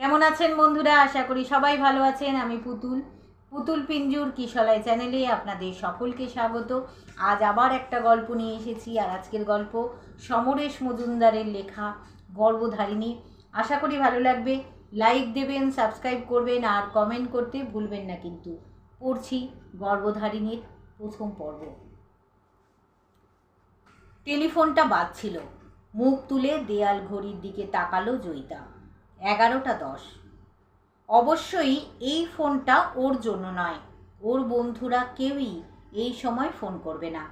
কেমন আছেন বন্ধুরা? আশা করি সবাই ভালো আছেন। আমি পুতুল। পুতুল পিঞ্জুর কিশলাই চ্যানেলে আপনাদের সকলকে স্বাগত। আজ আবার একটা গল্প নিয়ে এসেছি, আর আজকের গল্প সমরেশ মজুমদারের লেখা গর্বধারিণী আশা করি ভালো লাগবে। লাইক দেবেন, সাবস্ক্রাইব করবেন, আর কমেন্ট করতে ভুলবেন না কিন্তু। পড়ছি গর্বধারিণীর প্রথম পর্ব। টেলিফোনটা বাজছিল। মুখ তুলে দেয়াল ঘড়ির দিকে তাকালো জয়িতা। এগারোটা দশ। অবশ্যই এই ফোনটা ওর জন্য নয়। ওর বন্ধুরা কেউই এই সময় ফোন করবে না।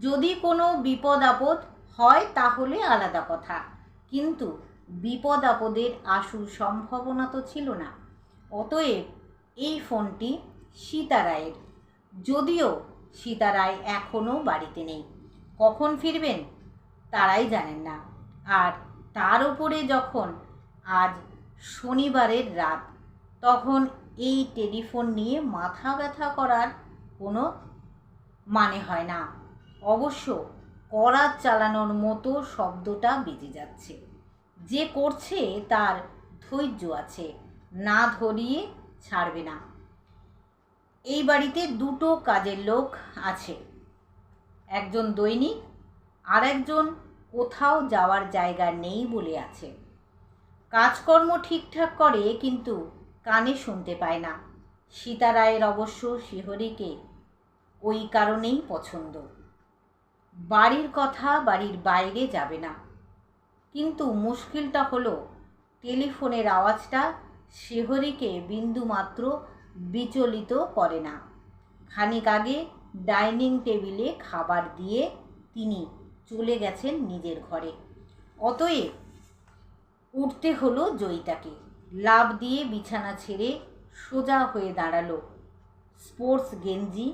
যদি কোনো বিপদ আপদ হয় তাহলে আলাদা কথা। কিন্তু বিপদ আপদের আশু সম্ভাবনা তো ছিল না। অতএব এই ফোনটি সীতারায়ের যদিও সীতারায় এখনও বাড়িতে নেই। কখন ফিরবেন তারাই জানেন না। আর তার উপরে যখন আজ শনিবারের রাত। তখন এই টেলিফোন নিয়ে মাথা ব্যথা করার কোনো মানে হয় না। অবশ্য করাত চালানোর মতো শব্দটা বেজে যাচ্ছে। যে করছে তার ধৈর্য আছে, না ধরিয়ে ছাড়বে না। এই বাড়িতে দুটো কাজের লোক আছে, একজন দৈনিক আর একজন কোথাও যাওয়ার জায়গা নেই বলে আছে। কাজকর্ম ঠিকঠাক করে কিন্তু কানে শুনতে পায় না। সীতারায়ের অবশ্য শিহরিকে ওই কারণেই পছন্দ। বাড়ির কথা বাড়ির বাইরে যাবে না। কিন্তু মুশকিলটা হলো, টেলিফোনের আওয়াজটা শিহরিকে বিন্দুমাত্র বিচলিত করে না। খানিক আগে ডাইনিং টেবিলে খাবার দিয়ে তিনি চলে গেছেন নিজের ঘরে। অতএব উঠতে হলো জয়িতাকে লাভ দিয়ে বিছানা ছেড়ে সোজা হয়ে দাঁড়াল স্পোর্টস গেঞ্জি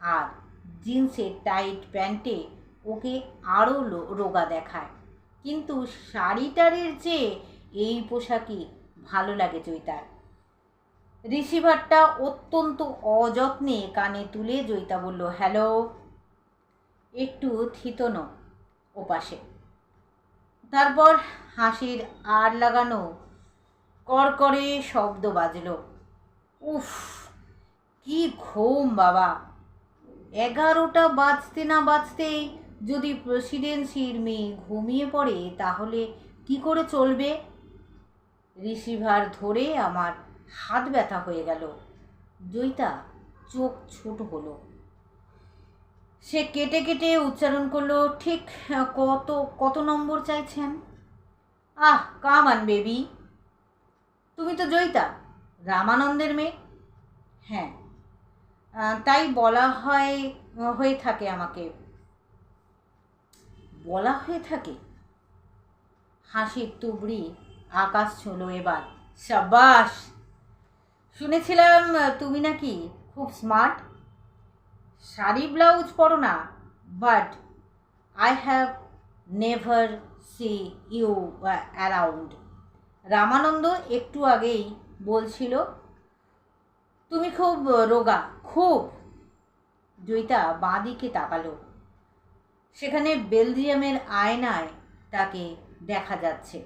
আর জিন্সের টাইট প্যান্টে ওকে আরও রোগা দেখায়। কিন্তু শাড়িটারের চেয়ে এই পোশাকই ভালো লাগে জয়িতার রিসিভারটা অত্যন্ত অযত্নে কানে তুলে জয়িতা বলল, হ্যালো, একটু থিতনো ওপাশে। তারপর হাসির আর লাগানো করকরে শব্দ বাজল। উফ, কি ঘুম বাবা। এগারোটা বাজতে না বাজতেই যদি প্রেসিডেন্সির মেয়ে ঘুমিয়ে পড়ে, তাহলে কি করে চলবে? রিসিভার ধরে আমার হাত ব্যথা হয়ে গেল। জয়িতা চোখ ছোট হলো। সে কেটে কেটে উচ্চারণ করল, ঠিক কত কত নম্বর চাইছেন? আহ, কামান বেবি। তুমি তো জয়িতা, রামানন্দের মেয়ে? হ্যাঁ তাই বলা হয়, হয়ে থাকে আমাকে। বলা হয়ে থাকে? হাসির তুবড়ি, আকাশ ছুঁলো এবার। সাবাস শুনেছিলাম, তুমি নাকি খুব স্মার্ট। শাড়ি ব্লাউজ পরো না but I have never see you around Ramananda একটু আগেই বলছিল, তুমি খুব রোগা, খুব। জয়িতা বাঁ দিকে তাকালো। সেখানে বেলজিয়ামের আয়নায় তাকে দেখা যাচ্ছে।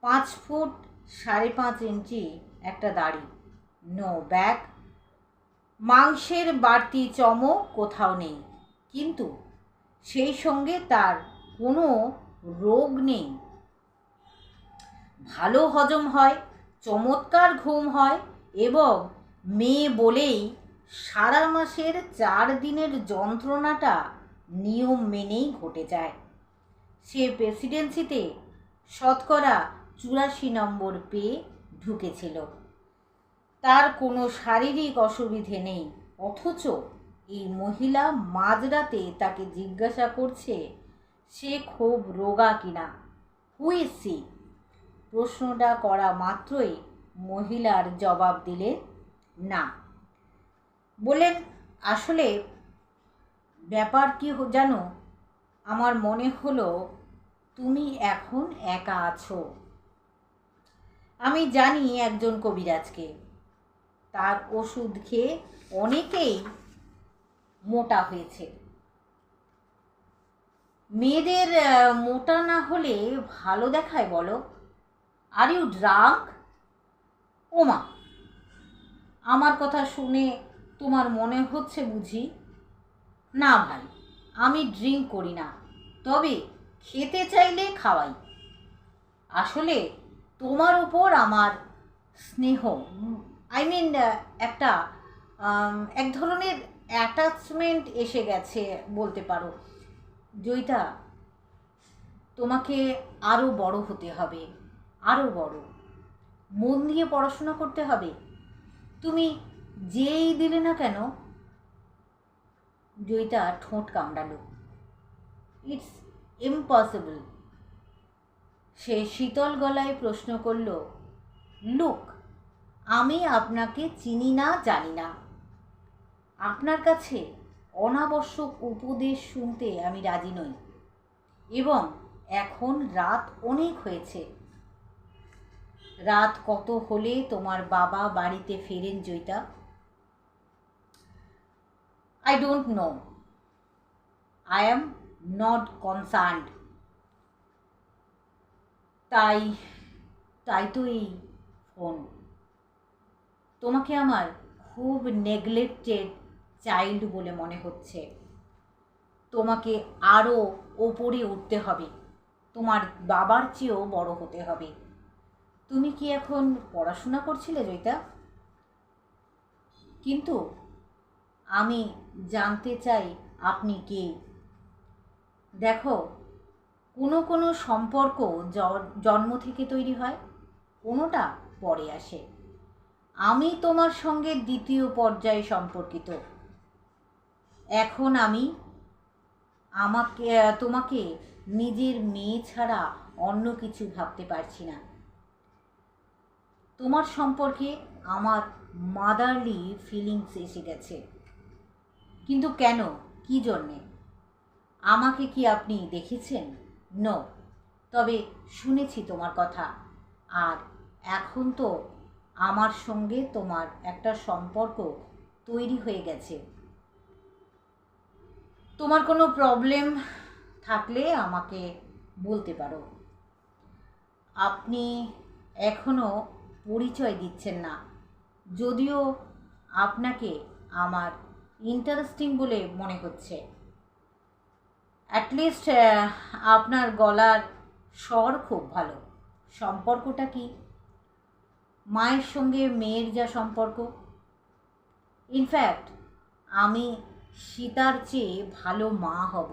পাঁচ ফুট সাড়ে পাঁচ ইঞ্চি একটা দাড়ি। নো ব্যাগ মাংসের বাড়তি চমক কোথাও নেই। কিন্তু সেই সঙ্গে তার কোনো রোগ নেই। ভালো হজম হয়, চমৎকার ঘুম হয় এবং মেয়ে বলেই সারা মাসের চার দিনের যন্ত্রণাটা নিয়ম মেনেই ঘটে যায়। সে প্রেসিডেন্সিতে শতকরা চুরাশি নম্বর পেয়ে ঢুকেছিল। তার কোনো শারীরিক অসুবিধে নেই। অথচ এই মহিলা মাঝরাতে তাকে জিজ্ঞাসা করছে, সে খুব রোগা কিনা? হুই সি প্রশ্নটা করা মাত্রই মহিলার জবাব দিলে, না। বলেন আসলে ব্যাপার কি জানো? আমার মনে হলো তুমি এখন একা আছো। আমি জানি একজন কবিরাজকে। তার ওষুধ খেয়ে অনেকেই মোটা হয়েছে। মেয়েদের মোটা না হলে ভালো দেখায় বলো। আর ইউ ড্রাঙ্ক ওমা, আমার কথা শুনে তোমার মনে হচ্ছে বুঝি? না ভাই, আমি ড্রিঙ্ক করি না, তবে খেতে চাইলে খাওয়াই। আসলে তোমার উপর আমার স্নেহ আই মিন একটা এক ধরনের অ্যাটাচমেন্ট এসে গেছে বলতে পারো জয়িতা তোমাকে আরও বড় হতে হবে আরও বড়। মন দিয়ে পড়াশোনা করতে হবে। তুমি যেই দিলে না কেন জয়িতা ঠোঁট কামড়ালো। ইটস ইম্পসিবল সে শীতল গলায় প্রশ্ন করল লুক আমি আপনাকে চিনি না, জানি না। আপনার কাছে অনাবশ্যক উপদেশ শুনতে আমি রাজি নই। এবং এখন রাত অনেক হয়েছে। রাত কত হলে তোমার বাবা বাড়িতে ফেরেন Joyita? I don't know I am not concerned তাই তাই তো এই ফোন। তোমাকে আমার খুব নেগলেক্টেড চাইল্ড বলে মনে হচ্ছে। তোমাকে আরও ওপরে উঠতে হবে। তোমার বাবার চেয়েও বড় হতে হবে। তুমি কি এখন পড়াশোনা করছিলে, জয়িতা? কিন্তু আমি জানতে চাই আপনি কে? দেখো, কোনো কোনো সম্পর্ক জন্ম থেকে তৈরি হয়, কোনোটা পরে আসে। আমি তোমার সঙ্গে দ্বিতীয় পর্যায়ে সম্পর্কিত। এখন আমি আমাকে, তোমাকে নিজের মেয়ে ছাড়া অন্য কিছু ভাবতে পারছি না। তোমার সম্পর্কে আমার মাদারলি ফিলিংস এসে গেছে। কিন্তু কেন? কি জন্যে? আমাকে কি আপনি দেখেছেন? নো তবে শুনেছি তোমার কথা। আর এখন তো আমার সঙ্গে তোমার একটা সম্পর্ক তৈরি হয়ে গেছে। তোমার কোনো প্রবলেম থাকলে আমাকে বলতে পারো। আপনি এখনও পরিচয় দিচ্ছেন না। যদিও আপনাকে আমার ইন্টারেস্টিং বলে মনে হচ্ছে। অ্যাটলিস্ট আপনার গলার স্বর খুব ভালো। সম্পর্কটা কি? মায়ের সঙ্গে মেয়ের যা সম্পর্ক। ইনফ্যাক্ট আমি সীতার চেয়ে ভালো মা হব।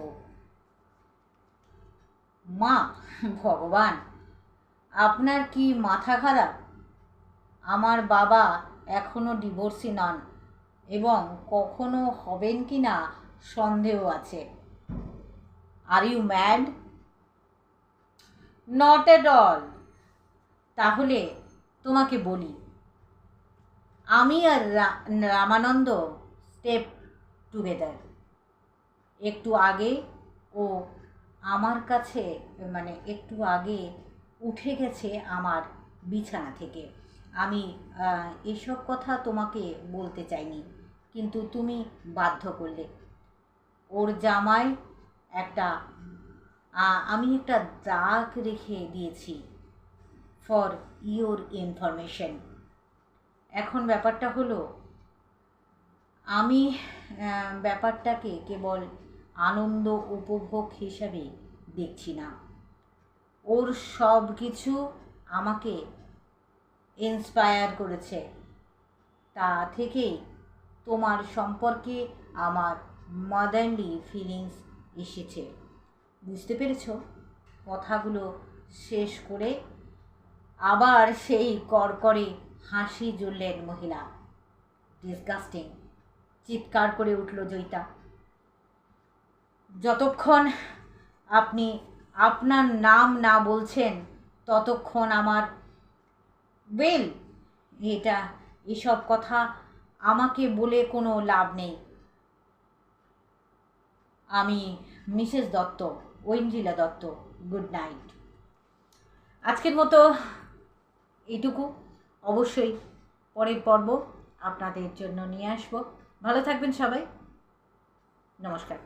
মা, ভগবান, আপনার কি মাথা খারাপ? আমার বাবা এখনও ডিভোর্সি নন এবং কখনো হবেন কি না সন্দেহ আছে। Are you mad not at all তাহলে তোমাকে বলি, আমি আর রামানন্দ স্টেপ টুগেদার একটু আগে ও আমার কাছে মানে একটু আগে উঠে গেছে আমার বিছানা থেকে। আমি এসব কথা তোমাকে বলতে চাইনি, কিন্তু তুমি বাধ্য করলে। ওর জামায় একটা আমি একটা দাগ রেখে দিয়েছি। For your information. এখন ব্যাপারটা হলো, আমি ব্যাপারটাকে কেবল আনন্দ উপভোগ হিসাবে দেখছি না। ওর সব কিছু আমাকে ইন্সপায়ার করেছে। তা থেকেই তোমার সম্পর্কে আমার মাদারলি ফিলিংস এসেছে। বুঝতে পেরেছ? কথাগুলো শেষ করে আবার সেই করকরে হাসি জ্বললেন মহিলা। ডিসগাস্টিং চিৎকার করে উঠল জয়িতা। যতক্ষণ আপনি আপনার নাম না বলছেন, ততক্ষণ আমার বেল এটা এসব কথা আমাকে বলে কোনো লাভ নেই। আমি Mrs Dutta, Oindrila Dutta, good night. আজকের মতো এইটুকু। অবশ্যই পরের পর্ব আপনাদের জন্য নিয়ে আসব। ভালো থাকবেন সবাই। নমস্কার।